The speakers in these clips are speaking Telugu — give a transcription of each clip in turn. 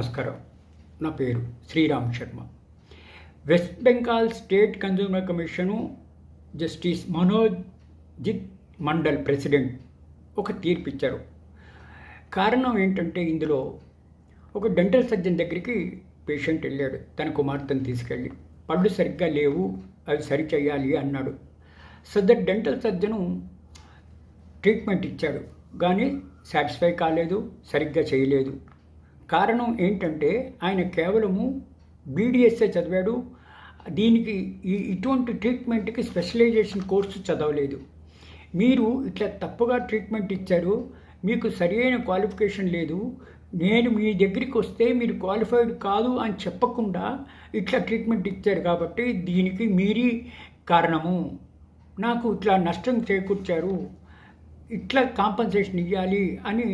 నమస్కారం. నా పేరు Sriram Sharma. West Bengal state consumer commission justice Manojit Mandal president ఒక తీర్పు ఇచ్చారు. కారణం ఏంటంటే ఇందులో ఒక డెంటల్ సర్జన్ దగ్గరికి పేషెంట్ వెళ్ళాడు. తన కుమార్తెను తీసుకెళ్ళి పళ్ళు సరిగ్గా లేవు అవి సరి చేయాలి అన్నాడు. సదర్ డెంటల్ సర్జను ట్రీట్మెంట్ ఇచ్చాడు. కానీ సాటిస్ఫై కాలేదు సరిగ్గా చేయలేదు. కారణం ఏంటంటే ఆయన కేవలము బీడిఎస్ఏ చదివాడు. దీనికి ఈ ఇటువంటి ట్రీట్మెంట్కి స్పెషలైజేషన్ కోర్సు చదవలేదు. మీరు ఇట్లా తప్పుగా ట్రీట్మెంట్ ఇచ్చారు మీకు సరైన క్వాలిఫికేషన్ లేదు నేను మీ దగ్గరికి వస్తే మీరు క్వాలిఫైడ్ కాదు అని చెప్పకుండా ఇట్లా ట్రీట్మెంట్ ఇచ్చారు కాబట్టి దీనికి మీరి కారణము. నాకు ఇట్లా నష్టం చేకూర్చారు. ఇట్లా కాంపన్సేషన్ ఇవ్వాలి అని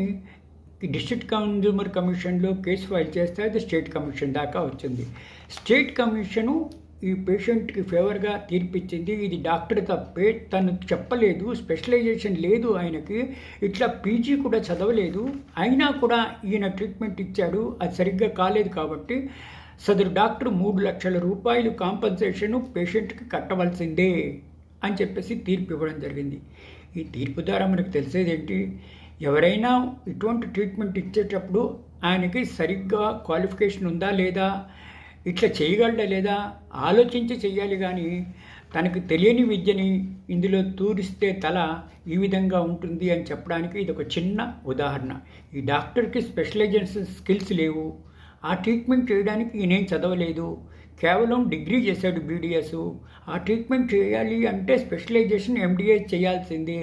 డిస్ట్రిక్ట్ కన్జ్యూమర్ కమిషన్లో కేసు ఫైల్ చేస్తే అది స్టేట్ కమిషన్ దాకా వచ్చింది. స్టేట్ కమిషను ఈ పేషెంట్కి ఫేవర్గా తీర్పిచ్చింది. ఇది డాక్టర్ తప్పే. తను చెప్పలేదు. స్పెషలైజేషన్ లేదు ఆయనకి. ఇట్లా పీజీ కూడా చదవలేదు. అయినా కూడా ఈయన ట్రీట్మెంట్ ఇచ్చాడు. అది సరిగ్గా కాలేదు కాబట్టి సదరు డాక్టర్ మూడు లక్షల రూపాయలు కాంపన్సేషను పేషెంట్కి కట్టవలసిందే అని చెప్పేసి తీర్పు ఇవ్వడం జరిగింది. ఈ తీర్పు ద్వారా మనకు తెలిసేది ఏంటి ఎవరైనా ఇటువంటి ట్రీట్మెంట్ ఇచ్చేటప్పుడు ఆయనకి సరిగ్గా క్వాలిఫికేషన్ ఉందా లేదా ఇట్లా చేయగలడా లేదా ఆలోచించి చెయ్యాలి కానీ తనకు తెలియని విద్యని ఇందులో తూరిస్తే తల ఈ విధంగా ఉంటుంది అని చెప్పడానికి ఇది ఒక చిన్న ఉదాహరణ. ఈ డాక్టర్కి స్పెషలైజేషన్ స్కిల్స్ లేవు. ఆ ట్రీట్మెంట్ చేయడానికి ఈయనేం చదవలేదు. కేవలం డిగ్రీ చేశాడు బీడీఎస్ ఆ ట్రీట్మెంట్ చేయాలి అంటే స్పెషలైజేషన్ ఎండిఎస్ చేయాల్సిందే.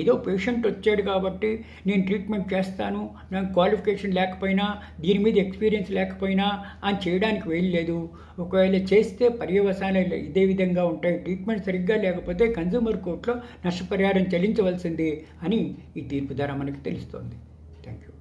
ఏదో పేషెంట్ వచ్చాడు కాబట్టి నేను ట్రీట్మెంట్ చేస్తాను నాకు క్వాలిఫికేషన్ లేకపోయినా దీని మీద ఎక్స్పీరియన్స్ లేకపోయినా అని చేయడానికి వెళ్ళలేదు ఒకవేళ చేస్తే పర్యవసానాలు ఇదే విధంగా ఉంటాయి. ట్రీట్మెంట్ సరిగ్గా లేకపోతే కన్జ్యూమర్ కోర్టులో నష్టపరిహారం చెల్లించవలసిందే అని ఈ తీర్పు ద్వారా మనకి తెలుస్తోంది. Thank you